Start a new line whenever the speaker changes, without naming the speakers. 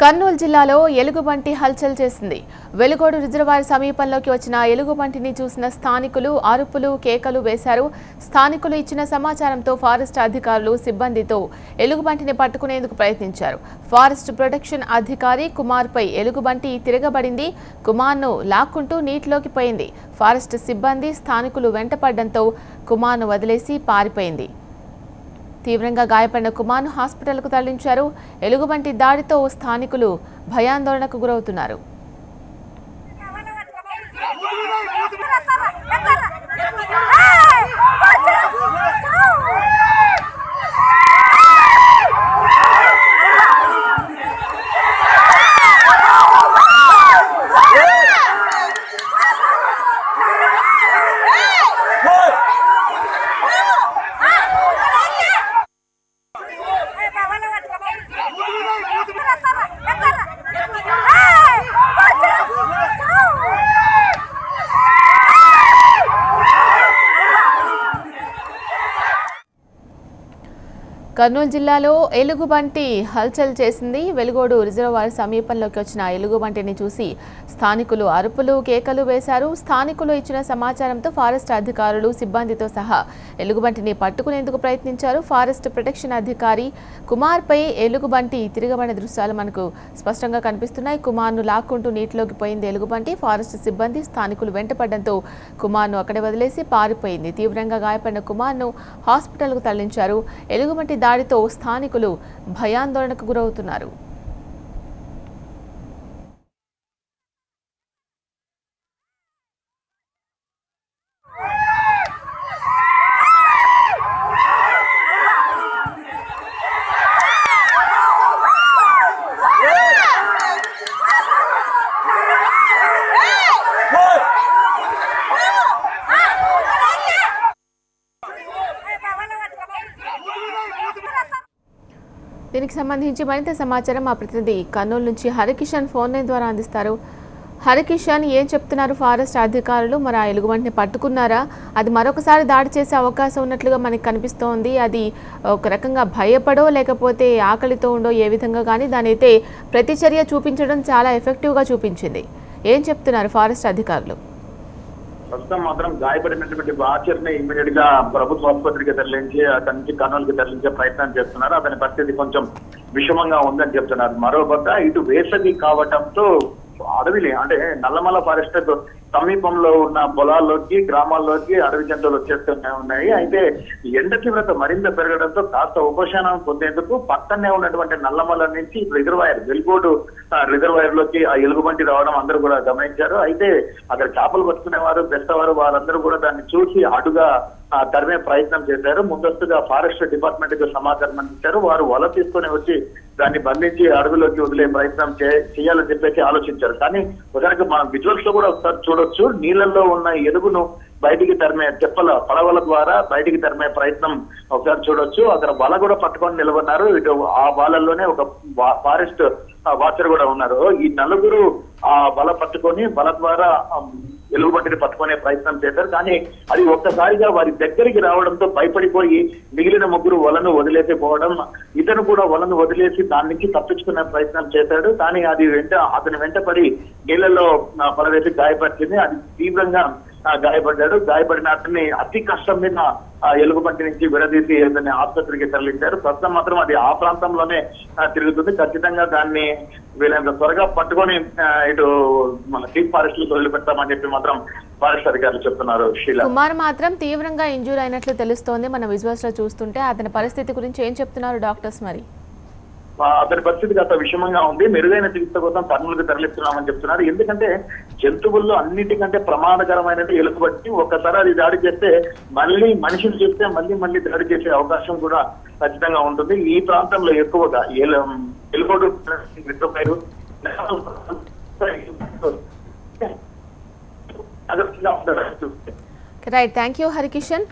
కర్నూలు జిల్లాలో ఎలుగుబంటి హల్చల్ చేసింది. వెలుగోడు రిజర్వాయర్ సమీపంలోకి వచ్చిన ఎలుగుబంటిని చూసిన స్థానికులు అరుపులు కేకలు వేశారు. స్థానికులు ఇచ్చిన సమాచారంతో ఫారెస్ట్ అధికారులు సిబ్బందితో ఎలుగుబంటిని పట్టుకునేందుకు ప్రయత్నించారు. ఫారెస్ట్ ప్రొటెక్షన్ అధికారి కుమార్పై ఎలుగుబంటి తిరగబడింది. కుమార్ను లాక్కుంటూ నీటిలోకి పోయింది. ఫారెస్ట్ సిబ్బంది స్థానికులు వెంటపడడంతో కుమార్ను వదిలేసి పారిపోయింది. తీవ్రంగా గాయపడిన కుమార్ను హాస్పిటల్కు తరలించారు. ఎలుగుబంటి దాడితో స్థానికులు భయాందోళనకు గురవుతున్నారు. కర్నూలు జిల్లాలో ఎలుగుబంటి హల్చల్ చేసింది. వెలుగోడు రిజర్వాయర్ సమీపంలోకి వచ్చిన ఎలుగుబంటిని చూసి స్థానికులు అరుపులు కేకలు వేశారు. స్థానికులు ఇచ్చిన సమాచారంతో ఫారెస్ట్ అధికారులు సిబ్బందితో సహా ఎలుగుబంటిని పట్టుకునేందుకు ప్రయత్నించారు. ఫారెస్ట్ ప్రొటెక్షన్ అధికారి కుమార్పై ఎలుగుబంటి తిరగబడిన దృశ్యాలు మనకు స్పష్టంగా కనిపిస్తున్నాయి. కుమార్ను లాక్కుంటూ నీటిలోకి పోయింది ఎలుగుబంటి. ఫారెస్ట్ సిబ్బంది స్థానికులు వెంటపడడంతో కుమార్ను అక్కడే వదిలేసి పారిపోయింది. తీవ్రంగా గాయపడిన కుమార్ను హాస్పిటల్కు తరలించారు. ఎలుగుబంటి దాడితో స్థానికులు భయాందోళనకు గురవుతున్నారు. దీనికి సంబంధించి మరింత సమాచారం మా ప్రతినిధి కర్నూలు నుంచి హరికిషన్ ఫోన్ లైన్ ద్వారా అందిస్తారు. హరికిషన్ ఏం చెప్తున్నారు? ఫారెస్ట్ అధికారులు మరి ఆ ఎలుగుబంటిని పట్టుకున్నారా? అది మరొకసారి దాడి చేసే అవకాశం ఉన్నట్లుగా మనకి కనిపిస్తోంది. అది ఒక రకంగా భయపడో లేకపోతే ఆకలితో ఉండో ఏ విధంగా కానీ దాని అయితే ప్రతిచర్య చూపించడం చాలా ఎఫెక్టివ్గా చూపించింది. ఏం చెప్తున్నారు ఫారెస్ట్ అధికారులు?
ప్రస్తుతం మాత్రం గాయపడినటువంటి బాచర్ని ఇమీడియట్గా ప్రభుత్వ ఆసుపత్రికి తరలించి అతని నుంచి కర్నూలుకి తరలించే ప్రయత్నం చేస్తున్నారు. అతని పరిస్థితి కొంచెం విషమంగా ఉందని చెప్తున్నారు. మరో పక్క ఇటు వేసవి కావటంతో అడవిలే అంటే నల్లమల ఫారెస్ట్ సమీపంలో ఉన్న పొలాల్లోకి గ్రామాల్లోకి అడవి జంతువులు వచ్చేస్తూనే ఉన్నాయి. అయితే ఎండ తీవ్రత మరింత పెరగడంతో కాస్త ఉపశమనం పొందేందుకు పక్కనే ఉన్నటువంటి నల్లమల నుంచి రిజర్వాయర్ వెలుగోడు రిజర్వాయర్లోకి ఆ ఎలుగుబంటి రావడం అందరూ కూడా గమనించారు. అయితే అక్కడ చేపలు పట్టుకునే వారు పెద్దవారు వారందరూ కూడా దాన్ని చూసి అడుగా తరిమే ప్రయత్నం చేశారు. ముందస్తుగా ఫారెస్ట్ డిపార్ట్మెంట్కు సమాచారం అందించారు. వారు వల తీసుకొని వచ్చి దాన్ని బంధించి అడవిలోకి వదిలే ప్రయత్నం చేయాలని చెప్పేసి ఆలోచించారు. కానీ ఉదాహరణకు మనం విజువల్స్లో కూడా ఒకసారి చూడొచ్చు. నీళ్ళల్లో ఉన్న ఎలుగును బయటికి తరిమే తెప్పల పడవల ద్వారా బయటికి తరిమే ప్రయత్నం ఒకసారి చూడొచ్చు. అక్కడ వల కూడా పట్టుకొని నిలబడినారు ఇటు ఆ వాళ్ళల్లోనే ఒక ఫారెస్ట్ వాచర్ కూడా ఉన్నారు. ఈ నలుగురు ఆ బల పట్టుకొని బల ద్వారా ఆ, పట్టుకునే ప్రయత్నం చేశారు. కానీ అది ఒక్కసారిగా వారి దగ్గరికి రావడంతో భయపడిపోయి మిగిలిన ముగ్గురు వలను వదిలేసి పోవడం ఇతను కూడా వలను వదిలేసి దాని నుంచి తప్పించుకునే ప్రయత్నం చేశాడు. కానీ అది వెంట అతని వెంటపడి నీళ్ళలో పలవేసి పడవేసి గాయపరిచింది. అది తీవ్రంగా గాయపడ్డాడు. గాయపడిన అతన్ని అతి కష్టం మీద ఆ ఎలుగుబంటి నుంచి విడదీసి అతన్ని ఆసుపత్రికి తరలించారు. ప్రస్తుతం మాత్రం అది ఆ ప్రాంతంలోనే తిరుగుతుంది. ఖచ్చితంగా దాన్ని వీళ్ళంత త్వరగా పట్టుకొని ఇటు మన చీఫ్ ఫారెస్ట్లో వదిలిపెడతామని చెప్పి మాత్రం ఫారెస్ట్ అధికారులు చెప్తున్నారు
కుమార్ మాత్రం తీవ్రంగా ఇంజూర్ అయినట్లు తెలుస్తోంది. మన విజువల్స్లో చూస్తుంటే అతని పరిస్థితి గురించి ఏం చెప్తున్నారు డాక్టర్స్ మరి?
అతని పరిస్థితి గత విషమంగా ఉంది. మెరుగైన చికిత్స కోసం కర్నూలుకి తరలిస్తున్నామని చెప్తున్నారు. ఎందుకంటే జంతువుల్లో అన్నిటికంటే ప్రమాదకరమైనది ఎలుకబట్టి ఒక్కసారి అది దాడి చేస్తే మళ్ళీ మనుషులు చెప్తే మళ్ళీ మళ్ళీ దాడి చేసే అవకాశం కూడా ఖచ్చితంగా ఉంటుంది. ఈ ప్రాంతంలో ఎక్కువగా ఎలుకోడు
రైట్ థ్యాంక్ యూ హరికిషన్